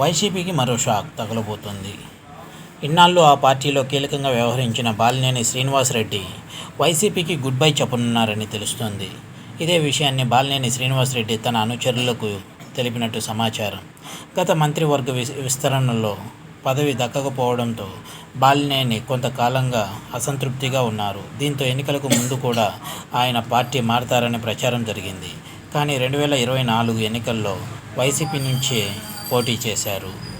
వైసీపీకి మరో షాక్ తగలబోతుంది. ఇన్నాళ్ళు ఆ పార్టీలో కీలకంగా వ్యవహరించిన బాలినేని శ్రీనివాసరెడ్డి వైసీపీకి గుడ్ బై చెప్పనున్నారని తెలుస్తోంది. ఇదే విషయాన్ని బాలినేని శ్రీనివాసరెడ్డి తన అనుచరులకు తెలిపినట్టు సమాచారం. గత మంత్రివర్గ విస్తరణలో పదవి దక్కకపోవడంతో బాలినేని కొంతకాలంగా అసంతృప్తిగా ఉన్నారు. దీంతో ఎన్నికలకు ముందు కూడా ఆయన పార్టీ మారతారనే ప్రచారం జరిగింది. కానీ రెండు వేల ఇరవై నాలుగు ఎన్నికల్లో వైసీపీ నుంచే పోటీ చేశారు.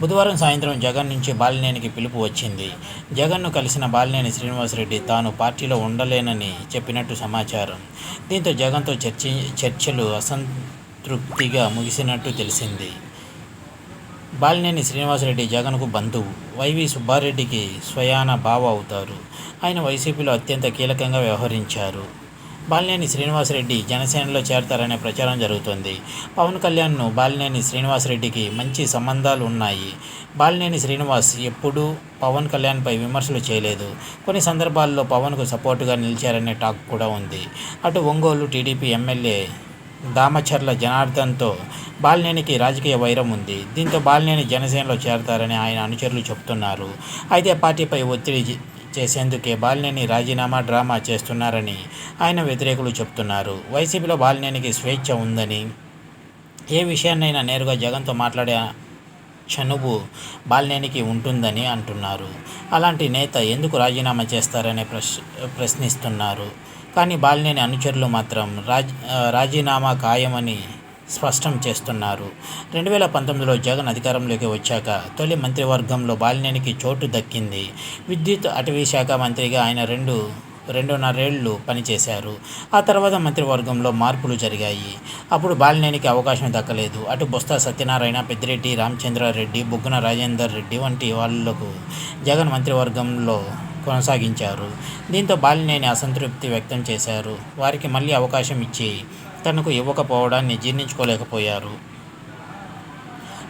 బుధవారం సాయంత్రం జగన్ నుంచి బాలినేనికి పిలుపు వచ్చింది. జగన్ను కలిసిన బాలినేని శ్రీనివాసరెడ్డి తాను పార్టీలో ఉండలేనని చెప్పినట్టు సమాచారం. దీంతో జగన్తో చర్చి చర్చలు అసంతృప్తిగా ముగిసినట్టు తెలిసింది. బాలినేని శ్రీనివాసరెడ్డి జగన్కు బంధువు. వైవి సుబ్బారెడ్డికి స్వయాన బావ అవుతారు. ఆయన వైసీపీలో అత్యంత కీలకంగా వ్యవహరించారు. బాలినేని శ్రీనివాసరెడ్డి జనసేనలో చేరతారనే ప్రచారం జరుగుతోంది. పవన్ కళ్యాణ్ను బాలినేని శ్రీనివాసరెడ్డికి మంచి సంబంధాలు ఉన్నాయి. బాలినేని శ్రీనివాస్ ఎప్పుడూ పవన్ కళ్యాణ్పై విమర్శలు చేయలేదు. కొన్ని సందర్భాల్లో పవన్కు సపోర్టుగా నిలిచారనే టాక్ కూడా ఉంది. అటు ఒంగోలు టీడీపీ ఎమ్మెల్యే దామచర్ల జనార్దన్తో బాలినేనికి రాజకీయ వైరం ఉంది. దీంతో బాలినేని జనసేనలో చేరతారని ఆయన అనుచరులు చెబుతున్నారు. అయితే పార్టీపై ఒత్తిడి చేసేందుకే బాలినేని రాజీనామా డ్రామా చేస్తున్నారని ఆయన వ్యతిరేకులు చెప్తున్నారు. వైసీపీలో బాలినేనికి స్వేచ్ఛ ఉందని. ఏ విషయాన్నైనా నేరుగా జగన్తో మాట్లాడే చనువు బాలినేనికి ఉంటుందని అంటున్నారు. అలాంటి నేత ఎందుకు రాజీనామా చేస్తారనే ప్రశ్ ప్రశ్నిస్తున్నారు. కానీ బాలినేని అనుచరులు మాత్రం రాజ్ రాజీనామా ఖాయమని స్పష్టం చేస్తున్నారు. రెండు వేల పంతొమ్మిదిలో జగన్ అధికారంలోకి వచ్చాక తొలి మంత్రివర్గంలో బాలినేనికి చోటు దక్కింది. విద్యుత్ అటవీ శాఖ మంత్రిగా ఆయన రెండు రెండున్నరేళ్ళు పనిచేశారు. ఆ తర్వాత మంత్రివర్గంలో మార్పులు జరిగాయి. అప్పుడు బాలినేనికి అవకాశం దక్కలేదు. అటు బొత్స సత్యనారాయణ పెద్దిరెడ్డి రామచంద్రారెడ్డి బుగ్గన రాజేందర్ రెడ్డి వంటి వాళ్ళకు జగన్ మంత్రివర్గంలో కొనసాగించారు. దీంతో బాలినేని అసంతృప్తి వ్యక్తం చేశారు. వారికి మళ్ళీ అవకాశం ఇచ్చి తనకు ఇవ్వకపోవడాన్ని జీర్ణించుకోలేకపోయారు.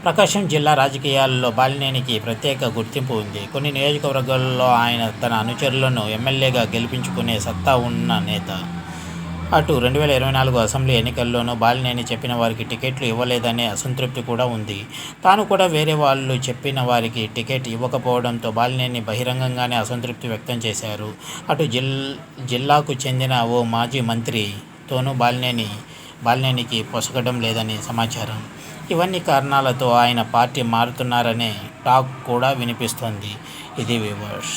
ప్రకాశం జిల్లా రాజకీయాల్లో బాలినేనికి ప్రత్యేక గుర్తింపు ఉంది. కొన్ని నియోజకవర్గాల్లో ఆయన తన అనుచరులను ఎమ్మెల్యేగా గెలిపించుకునే సత్తా ఉన్న నేత. అటు రెండు వేల ఇరవై నాలుగు అసెంబ్లీ ఎన్నికల్లోనూ బాలినేని చెప్పిన వారికి టికెట్లు ఇవ్వలేదనే అసంతృప్తి కూడా ఉంది. తాను కూడా వేరే వాళ్ళు చెప్పిన వారికి టికెట్ ఇవ్వకపోవడంతో బాలినేని బహిరంగంగానే అసంతృప్తి వ్యక్తం చేశారు. అటు జిల్ జిల్లాకు చెందిన ఓ మాజీ మంత్రితోనూ బాలినేని బాలినేనికి పొసగడం లేదని సమాచారం. ఇవన్నీ కారణాలతో ఆయన పార్టీ మారుతున్నారనే టాక్ కూడా వినిపిస్తోంది. ఇది వివర్స్